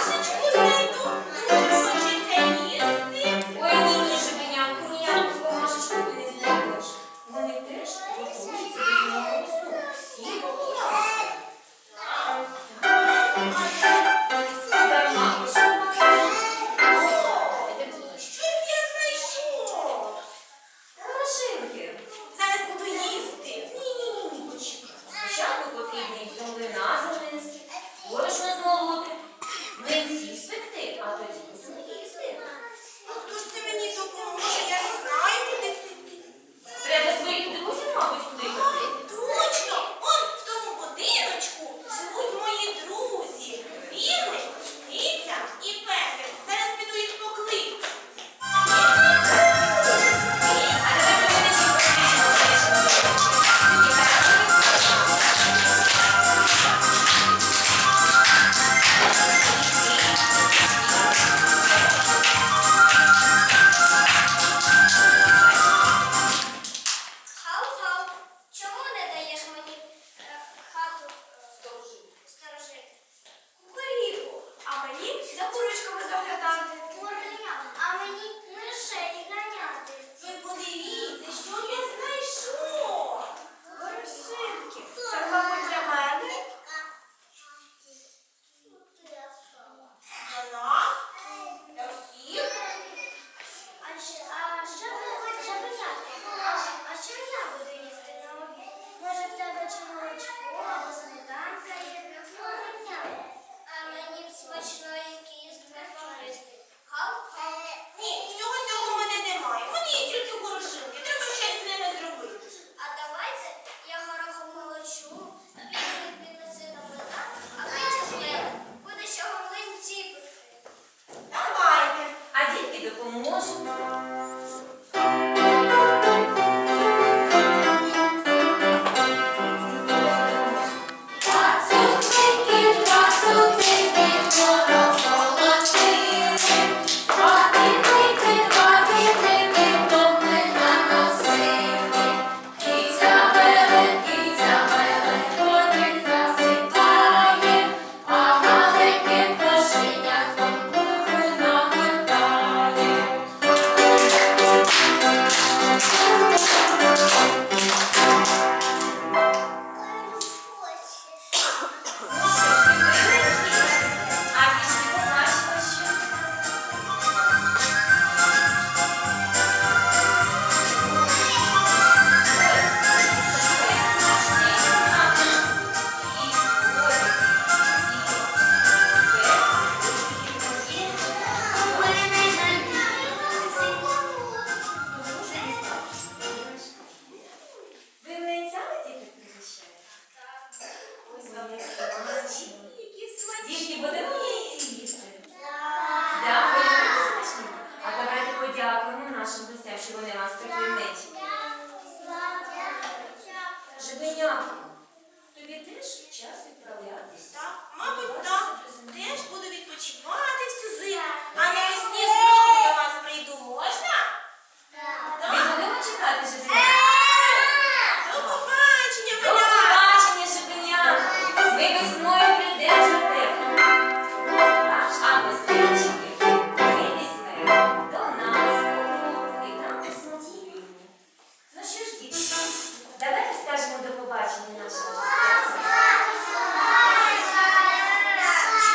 Jackson. Жменяка, тобі теж час відправлятися. Так, мабуть, так. Теж буду відпочивати всю зиму, а навесні